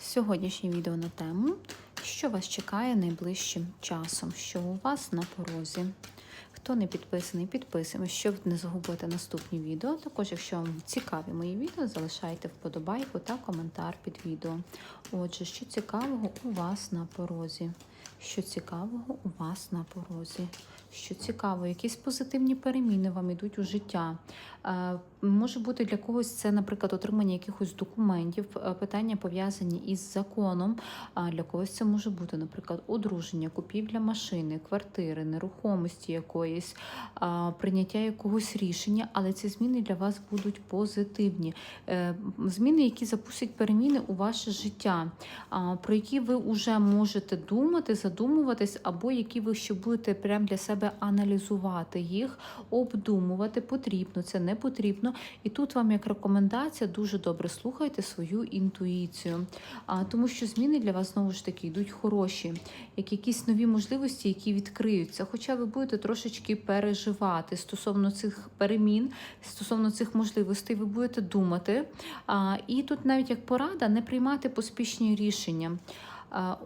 Сьогоднішнє відео на тему, що вас чекає найближчим часом, що у вас на порозі. Хто не підписаний, підписуємо, щоб не загубити наступні відео. Також, якщо вам цікаві мої відео, залишайте вподобайку та коментар під відео. Отже, що цікавого у вас на порозі? Що цікавого у вас на порозі? Що цікаво, якісь позитивні переміни вам йдуть у життя. Е, Може бути для когось це, наприклад, отримання якихось документів, е, питання пов'язані із законом. А для когось це може бути, наприклад, одруження, купівля машини, квартири, нерухомості якоїсь, прийняття якогось рішення, але ці зміни для вас будуть позитивні. Е, Зміни, які запустять переміни у ваше життя, про які ви вже можете думати, задумуватись, або які ви ще будете прямо для себе аналізувати їх, обдумувати, потрібно, це не потрібно. І тут вам як рекомендація дуже добре слухайте свою інтуїцію, а, тому що зміни для вас знову ж таки йдуть хороші, як якісь нові можливості, які відкриються. Хоча ви будете трошечки переживати стосовно цих перемін, стосовно цих можливостей, ви будете думати. А, і тут навіть як порада не приймати поспішні рішення.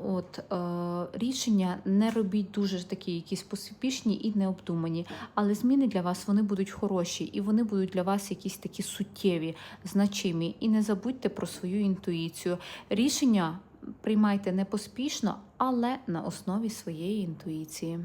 От е, рішення не робіть дуже такі якісь поспішні і необдумані, але зміни для вас вони будуть хороші, і вони будуть для вас якісь такі суттєві, значимі. І не забудьте про свою інтуїцію. Рішення приймайте не поспішно, але на основі своєї інтуїції.